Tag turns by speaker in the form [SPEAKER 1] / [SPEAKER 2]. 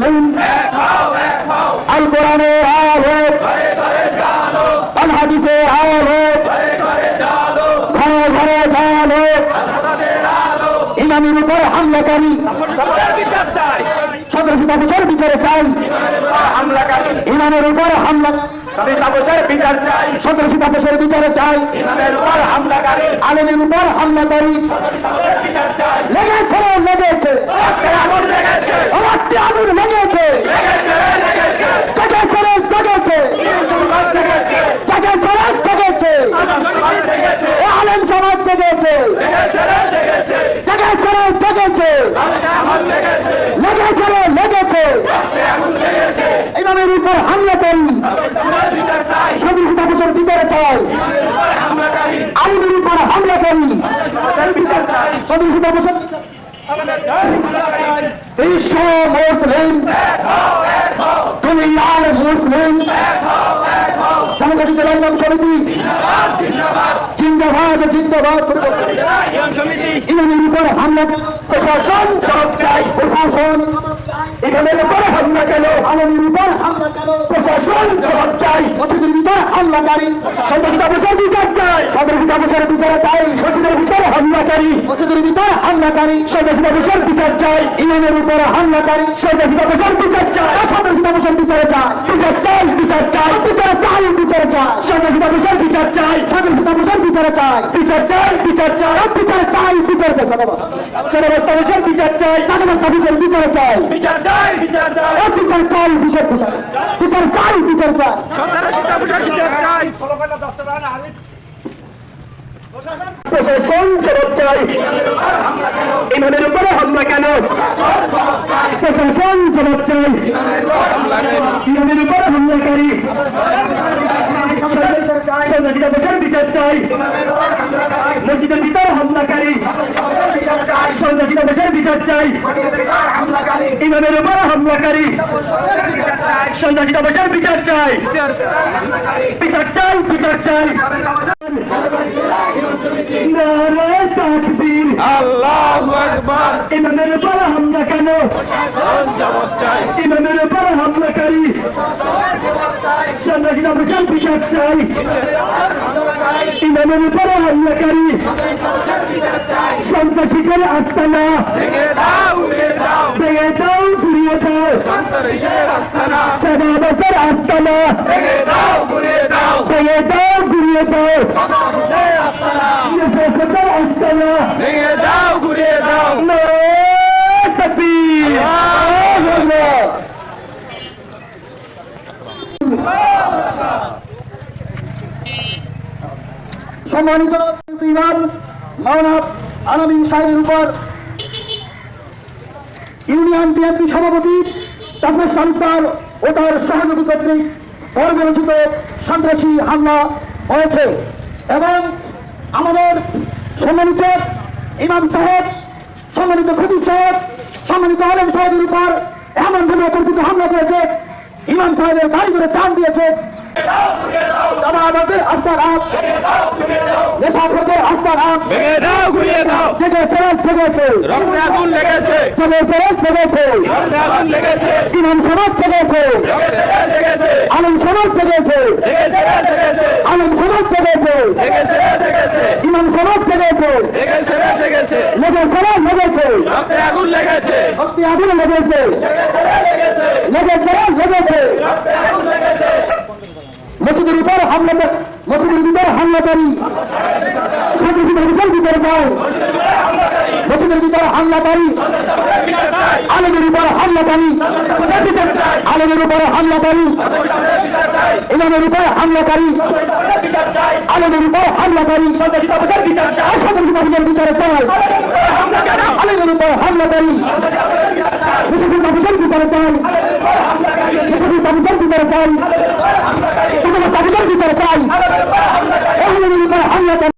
[SPEAKER 1] মুসলিম আল কোরআনে আলো আল হাদিসে আলো ঘরে ঘরে জালো ইমামের উপর হামলাকারী সদস্য তাপসের বিচারে চাই, ইমামের উপর হামলা
[SPEAKER 2] স্বামী তাপসের বিচার চাই,
[SPEAKER 1] আলেমের উপর হামলাকারী
[SPEAKER 2] তাপসের বিচার চাই
[SPEAKER 1] লেগেছে লেগেছে
[SPEAKER 2] রক্তে আগুন লেগেছে
[SPEAKER 1] রক্তে আগুন লেগেছে
[SPEAKER 2] লেগেছে লেগেছে
[SPEAKER 1] জেগেছে রে জেগেছে
[SPEAKER 2] মুসলমান লেগেছে
[SPEAKER 1] জেগেছে রে জেগেছে
[SPEAKER 2] মুসলমান লেগেছে
[SPEAKER 1] এ আলেম সমাজ জেগেছে
[SPEAKER 2] লেগেছে লেগেছে
[SPEAKER 1] জেগেছে রে জেগেছে
[SPEAKER 2] আগুন লেগেছে
[SPEAKER 1] লেগেছে রে লেগেছে
[SPEAKER 2] আগুন
[SPEAKER 1] ইমামের উপর
[SPEAKER 2] বিচার চাই
[SPEAKER 1] সদস্য বিচারে চাই।
[SPEAKER 2] হামলা
[SPEAKER 1] আলেমের উপর
[SPEAKER 2] বিচার চাই
[SPEAKER 1] সদস্য তাপসের বিশ্ব মুসলিম ইমামের উপর হামলা প্রশাসন প্রশাসন। ইমামের হামলা কেন? আলমের প্রশাসন জবাব চাই হামলাকারী সন্ত্রাসী অবসর বিচার চাই সন্ত্রাসী অবসর বিচার চাই মসজিদের ভিতর হামলাকারী মসজিদের ভিতর হামলাকারী সন্ত্রাসী অবসর বিচার চাই ইমামের উপর হামলাকারী সন্ত্রাসী অবসর বিচার চাই সন্ত্রাসী অবসর বিচার চাই বিচার চাই বিচার চাই বিচার চাই বিচার চাই সন্ত্রাসী অবসর বিচার চাই সন্ত্রাসী অবসর বিচার চাই বিচার চাই বিচার চাই বিচার চাই বিচার চাই জনবস্ত অবসর বিচার চাই জনবস্ত অবসর বিচার চাই
[SPEAKER 2] বিচার চাই বিচার চাই
[SPEAKER 1] বিচার চাই বিচার বিচার বিচার চাই বিচার চাই
[SPEAKER 2] সন্ত্রাসী তাপসের বিচার
[SPEAKER 1] প্রশাসন জবাব চাই। ইমানের উপরে হামলা কেন? প্রশাসন জবাব চাই। ইমানের উপর হামলাকারী। সন্ন্যাসীরা বসার বিচার চাই। মসজিদের ভিতর হামলাকারী। সন্ন্যাসীরা বসার বিচার চাই। ইমানের উপর হামলাকারী। সন্ন্যাসীরা বসার বিচার চাই। বিচার চাই বিচার চাই। ইমামের উপর হামলা কেন?
[SPEAKER 2] চাই
[SPEAKER 1] ইমামের উপর হামলাকারী। সন্ন্যাসীরা বিশাল বিচার চাই। ইমামের উপর হামলাকারী। সন্ত্রাসীদের আস্তানা।
[SPEAKER 2] ভেঙে দাও
[SPEAKER 1] ঘুরিয়ে দাও।
[SPEAKER 2] সন্ত্রাসীর আস্তানা। ভেঙে দাও ঘুরিয়ে দাও। সন্ত্রাসীর আস্তানা। ভেঙে দাও ঘুরিয়ে দাও।
[SPEAKER 1] সম্মানিত ইমাম মাওলানা আলমিন সাহেবের উপর ইউনিয়ন বিএনপি সভাপতি তাপস সন্তান ও তার সহযোগী কর্তৃক পরবর্তীত সন্ত্রাসী হামলা হয়েছে এবং আমাদের সম্মানিত ইমাম সাহেব সম্মানিত খতিব সাহেব সম্মানিত আলম সাহেবের উপর এমনভাবে অতর্কিত হামলা করেছে। ইমাম সাহেবের গাড়ি ধরে টান দিয়েছে। তারা আমাদের আস্থার নেশাখোরদের আস্থার আপ
[SPEAKER 2] ভেঙে দাও ঘুরিয়ে
[SPEAKER 1] ফেরত থেকেছে
[SPEAKER 2] রক্তে আগুন লেগেছে।
[SPEAKER 1] চলে ফেরত থেকেছে
[SPEAKER 2] রক্তে আগুন লেগেছে।
[SPEAKER 1] ইমাম সমাজ
[SPEAKER 2] রক্তে লেগেছে
[SPEAKER 1] আলম সমাজ
[SPEAKER 2] লেগেছে লেগেছে।
[SPEAKER 1] আলম সমাজ
[SPEAKER 2] লেগেছে লেগেছে।
[SPEAKER 1] ইমাম সমাজ
[SPEAKER 2] লেগেছে লেগেছে।
[SPEAKER 1] লেগেছে লেগেছে।
[SPEAKER 2] রক্তে আগুন লেগেছে।
[SPEAKER 1] ভক্তি আগুন লেগেছে।
[SPEAKER 2] লেগেছে
[SPEAKER 1] লেগেছে। লেগেছে
[SPEAKER 2] রক্তে আগুন লেগেছে।
[SPEAKER 1] মসজিদের উপর হামলা মসজিদের ভিতর হামলাকারী সন্ত্রাসী অভিযান ভিতরে যায় আলেদের ভিতরে হামলাকারী আলেদের উপরে হামলাকারী আলেদের উপরে হামলাকারী ইমামের উপরে হামলাকারী আলেদের উপরে হামলাকারী বিচারে চাই। আলেদের উপরে হামলাকারী মুসলিম কমিশন বিচারে চাই। মুসলিম কমিশন বিচারে চাই। বিচারে চাই। হামলাকারী